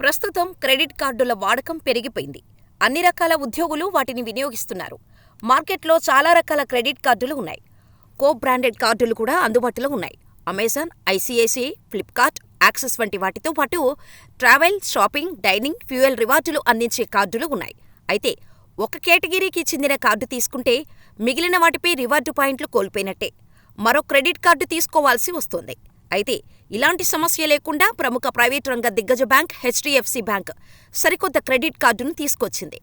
ప్రస్తుతం క్రెడిట్ కార్డుల వాడకం పెరిగిపోయింది. అన్ని రకాల ఉద్యోగులు వాటిని వినియోగిస్తున్నారు. మార్కెట్లో చాలా రకాల క్రెడిట్ కార్డులు ఉన్నాయి. కో బ్రాండెడ్ కార్డులు కూడా అందుబాటులో ఉన్నాయి. అమెజాన్, ఐసిఐసిఐ, ఫ్లిప్కార్ట్, యాక్సెస్ వంటి వాటితో పాటు ట్రావెల్, షాపింగ్, డైనింగ్, ఫ్యూయల్ రివార్డులు అందించే కార్డులు ఉన్నాయి. అయితే ఒక కేటగిరీకి చెందిన కార్డు తీసుకుంటే మిగిలిన వాటిపై రివార్డు పాయింట్లు కోల్పోయినట్టే. మరో క్రెడిట్ కార్డు తీసుకోవాల్సి వస్తోంది. అయితే ఇలాంటి సమస్య లేకుండా ప్రముఖ ప్రైవేటు రంగ దిగ్గజ బ్యాంక్ హెచ్డిఎఫ్సి బ్యాంక్ సరికొత్త క్రెడిట్ కార్డును తీసుకొచ్చింది.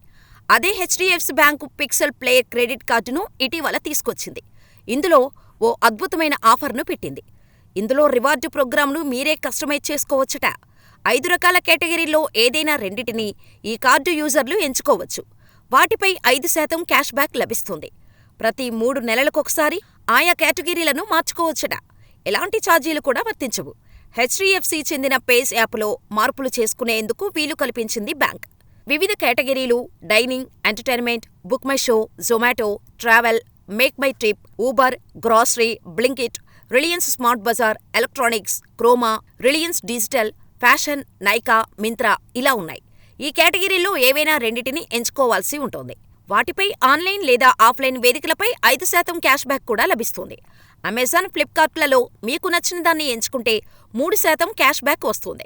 అదే HDFC bank pixel play credit కార్డును ఇటీవల తీసుకొచ్చింది. ఇందులో ఓ అద్భుతమైన ఆఫర్ను పెట్టింది. ఇందులో రివార్డు ప్రోగ్రామ్ను మీరే కస్టమైజ్ చేసుకోవచ్చుట. ఐదు రకాల కేటగిరీల్లో ఏదైనా రెండింటినీ ఈ కార్డు యూజర్లు ఎంచుకోవచ్చు. వాటిపై ఐదు శాతం క్యాష్ బ్యాక్ లభిస్తుంది. ప్రతి మూడు నెలలకొకసారి ఆయా కేటగిరీలను మార్చుకోవచ్చుట. ఎలాంటి ఛార్జీలు కూడా వర్తించవు. హెచ్డిఎఫ్సి చెందిన పేస్ యాప్లో మార్పులు చేసుకునేందుకు వీలు కల్పించింది బ్యాంక్. వివిధ కేటగిరీలు dining, entertainment, book my show, Zomato, travel, make my trip, Uber, grocery, Blinkit, Reliance smart bazaar, electronics, Croma, Reliance digital, fashion, Nykaa, Myntra ఇలా ఉన్నాయి. ఈ కేటగిరీల్లో ఏవైనా రెండింటిని ఎంచుకోవాల్సి ఉంటుంది. వాటిపై ఆన్లైన్ లేదా ఆఫ్లైన్ వేదికలపై ఐదు శాతం క్యాష్ బ్యాక్ కూడా లభిస్తుంది. అమెజాన్, ఫ్లిప్కార్ట్లలో మీకు నచ్చిన దాన్ని ఎంచుకుంటే మూడు శాతం క్యాష్ బ్యాక్ వస్తుంది.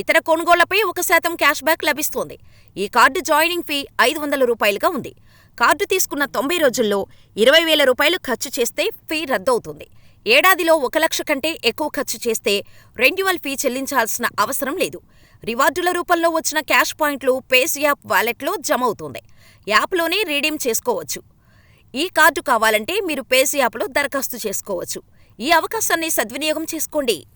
ఇతర కొనుగోళ్ళపై ఒక శాతం క్యాష్ బ్యాక్ లభిస్తుంది ఈ కార్డు జాయినింగ్ ఫీ ఐదు వందల రూపాయలుగా ఉంది. కార్డు తీసుకున్న తొంభై రోజుల్లో ఇరవై వేల రూపాయలు ఖర్చు చేస్తే ఫీ రద్దవుతుంది. ఏడాదిలో ఒక లక్ష కంటే ఎక్కువ ఖర్చు చేస్తే రెన్యువల్ ఫీ చెల్లించాల్సిన అవసరం లేదు. రివార్డుల రూపంలో వచ్చిన క్యాష్ పాయింట్లు పేస్ యాప్ వాలెట్లో జమ అవుతుంది యాప్లోనే రీడీమ్ చేసుకోవచ్చు. ఈ కార్డు కావాలంటే మీరు పేస్ యాప్లో దరఖాస్తు చేసుకోవచ్చు. ఈ అవకాశాన్ని సద్వినియోగం చేసుకోండి.